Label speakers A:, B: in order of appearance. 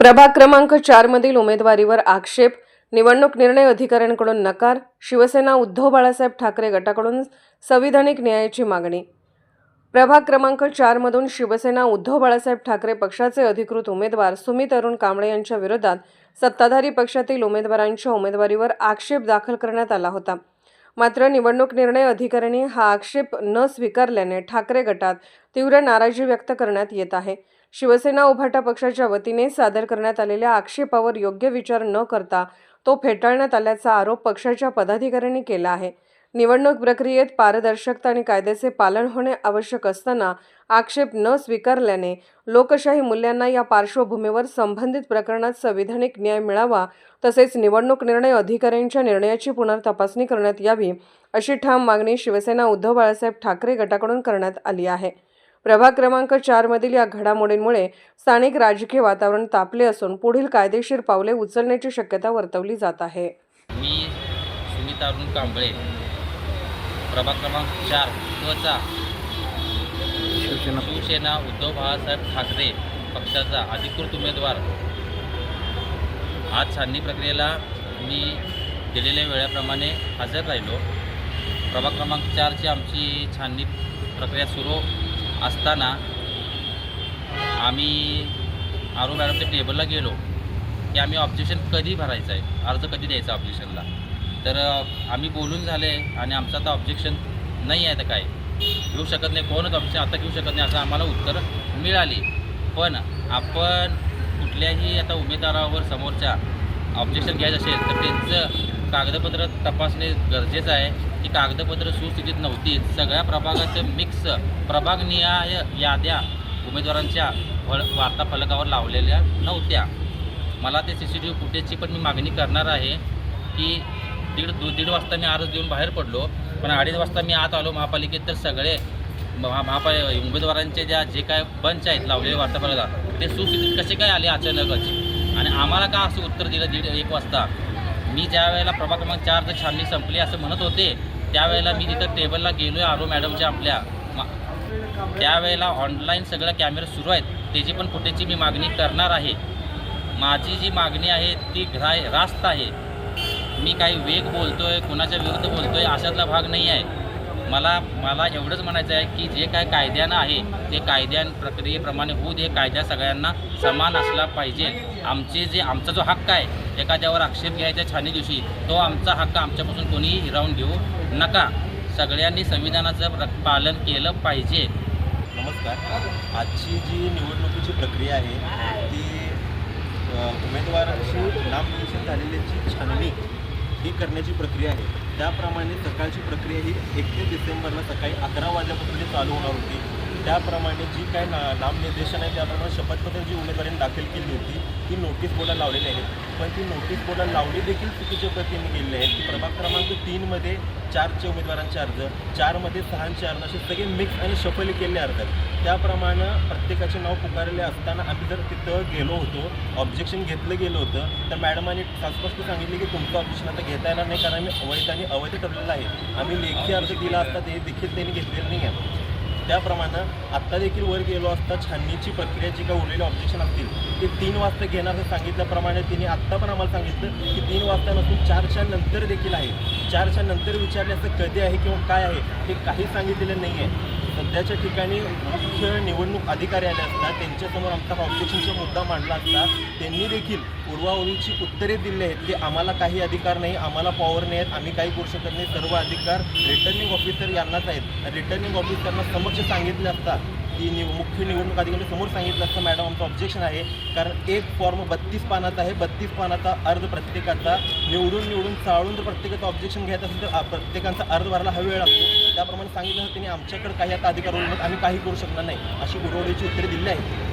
A: प्रभाग क्रमांक चारमधील उमेदवारीवर आक्षेप निवडणूक निर्णय अधिकाऱ्यांकडून नकार शिवसेना उद्धव बाळासाहेब ठाकरे गटाकडून संविधानिक न्यायाची मागणी. प्रभाग क्रमांक चारमधून शिवसेना उद्धव बाळासाहेब ठाकरे पक्षाचे अधिकृत उमेदवार सुमित अरुण कांबळे यांच्या विरोधात सत्ताधारी पक्षातील उमेदवारांच्या उमेदवारीवर आक्षेप दाखल करण्यात आला होता. मात्र निवडणूक निर्णय अधिकाऱ्यांनी हा आक्षेप न स्वीकारल्याने ठाकरे गटात तीव्र नाराजी व्यक्त करण्यात येत आहे. शिवसेना उभाटा पक्षाच्या वतीने सादर करण्यात आलेल्या आक्षेपावर योग्य विचार न करता तो फेटाळण्यात आल्याचा आरोप पक्षाच्या पदाधिकाऱ्यांनी केला आहे. निवडणूक प्रक्रियेत पारदर्शकता आणि कायद्याचे पालन होणे आवश्यक असताना आक्षेप न स्वीकारल्याने लोकशाही मूल्यांना या पार्श्वभूमीवर संबंधित प्रकरणात संविधानिक न्याय मिळावा तसेच निवडणूक निर्णय अधिकाऱ्यांच्या निर्णयाची पुनर्तपासणी करण्यात यावी अशी ठाम मागणी शिवसेना उद्धव बाळासाहेब ठाकरे गटाकडून करण्यात आली आहे. प्रभाग क्रमांक चारमधील या घडामोडींमुळे स्थानिक राजकीय वातावरण तापले असून पुढील कायदेशीर पावले उचलण्याची शक्यता वर्तवली जात आहे.
B: मी सुमित अरुण कांबळे प्रभाग क्रमांक चार चा
C: शिवसेना.
B: शिवसेना उद्धव बाळासाहेब ठाकरे पक्षाचा अधिकृत उमेदवार. आज छाननी प्रक्रियेला मी दिलेल्या वेळाप्रमाणे हजर राहिलो. प्रभाग क्रमांक चारची आमची छाननी प्रक्रिया सुरू. असताना आम्ही आरू मॅडमच्या टेबलला गेलो की आम्ही ऑब्जेक्शन कधी भरायचं आहे? अर्ज कधी द्यायचा ऑब्जेक्शनला तर आम्ही बोलून झाले आणि आमचं आता ऑब्जेक्शन नाही आहे तर काय? घेऊ शकत नाही कोणच ऑब्जेक्शन आता घेऊ शकत नाही असं आम्हाला उत्तर मिळाली. पण आपण कुठल्याही आता उमेदवारावर समोरच्या ऑब्जेक्शन घ्यायचं असेल तर त्यांचं कागदपत्र तपासणे गरजेचं आहे. ती कागदपत्र सुस्थितीत नव्हती. सगळ्या प्रभागाचं मिक्स प्रभागनिहाय याद्या उमेदवारांच्या फळ वार्ताफलकावर लावलेल्या नव्हत्या. मला ते सी सी टी व्ही फुटेजची पण मी मागणी करणार आहे की दीड दो दीड वाजता मी अर्ज देऊन बाहेर पडलो. पण अडीच वाजता मी आत आलो महापालिकेत तर सगळे महा महापा उमेदवारांचे ज्या जे काय बंच आहेत लावलेले वार्ताफलका ते सुस्थितीत कसे काय आले अचानकच? आणि आम्हाला का असं उत्तर दिलं दीड एक वाजता? मी ज्या वेळेला प्रभाग क्रमांक चार छाननी संपली असं म्हणत होते त्यावेळेला मी तिथं टेबलला गेलो आहे आरो मॅडमच्या आपल्या. मा- त्यावेळेला ऑनलाईन सगळं कॅमेरे सुरू आहेत त्याची पण फुटेजची मी मागणी करणार आहे. माझी जी मागणी आहे ती ग्राय रास्त आहे. मी काही वेग बोलतो आहे कुणाच्या विरुद्ध बोलतो आहे अशातला भाग नाही आहे. मला मला एवढंच म्हणायचं आहे की जे काय कायद्यानं आहे ते कायद्या प्रक्रियेप्रमाणे होऊ दे कायदा सगळ्यांना समान असला पाहिजे. आमचे जे आमचा जो हक्क आहे एखाद्यावर आक्षेप घ्यायच्या छानी दिवशी तो आमचा हक्क आमच्यापासून कोणीही हिरावून घेऊ नका. सगळ्यांनी संविधानाचं प्र- पालन केलं पाहिजे.
C: नमस्कार. आजची जी निवडणुकीची प्रक्रिया आहे ती उमेदवारांशी नामनिर्देशन झालेल्याची छाननी ही करण्याची प्रक्रिया आहे. त्याप्रमाणे सकाळची प्रक्रिया ही एकतीस डिसेंबरला सकाळी अकरा वाजल्यापासून चालू होणार होती. त्याप्रमाणे जी काय ना नामनिर्देशन आहे त्याप्रमाणे शपथपत्र जी उमेदवारांनी दाखल केली होती ती नोटीस बोर्डला लावलेली आहे पण ती नोटीस बोर्डला लावली देखील चुकीचे प्रतीने गेलेले आहेत. की प्रभाग क्रमांक तीनमध्ये चारचे उमेदवारांचे अर्ज चारमध्ये सहाचे अर्ज असे सगळे मिक्स आणि शफल केलेले अर्ज आहेत. त्याप्रमाणे प्रत्येकाचे नाव पुकारले असताना आम्ही जर तिथं गेलो होतो ऑब्जेक्शन घेतलं गेलं होतं तर मॅडमांनी स्पष्ट सांगितले की तुमचं ऑब्जेक्शन आता घेता येणार नाही कारण आम्ही अवैध आणि अवैध ठरलेलं आहे. आम्ही लेखी अर्ज दिला असता ते देखील त्यांनी घेतलेलं नाही आहे. त्याप्रमाणे आत्ता देखील वर गेलो असता छाननीची प्रक्रिया जी काही उरलेली ऑब्जेक्शन असतील ते तीन वाजता घेणार असं सांगितल्याप्रमाणे तिने आत्ता पण आम्हाला सांगितलं की तीन वाजता नसून चारच्या नंतर देखील आहे. चारच्या नंतर विचारले असं कधी आहे किंवा काय आहे हे काही सांगितलेलं नाही आहे सध्याच्या ठिकाणी मुख्य निवडणूक अधिकारी आले असतात त्यांच्यासमोर आमचा ऑब्जेक्शनचा मुद्दा मांडला असता त्यांनी देखील उडवाउडीची उत्तरे दिली आहेत की आम्हाला काही अधिकार नाही आम्हाला पॉवर नाही आहेत आम्ही काही करू शकत नाही सर्व अधिकार रिटर्निंग ऑफिसर यांनाच आहेत. रिटर्निंग ऑफिसरना समक्ष सांगितले असता की निव मुख्य निवडणूक अधिकारी समोर सांगितलं असतं. मॅडम आमचं ऑब्जेक्शन आहे. कारण एक फॉर्म बत्तीस पानाचा आहे. बत्तीस पानाचा अर्ज प्रत्येकाचा निवडून निवडून चाळून जर प्रत्येकाचं ऑब्जेक्शन घ्यायचं असेल तर प्रत्येकाचा अर्ज भरायला हा वेळ लागतो. त्याप्रमाणे सांगितलं असतं त्यांनी आमच्याकडे काही आता अधिकार उरले आम्ही काही करू शकणार नाही. अशी उडवडीची उत्तरे दिली आहेत.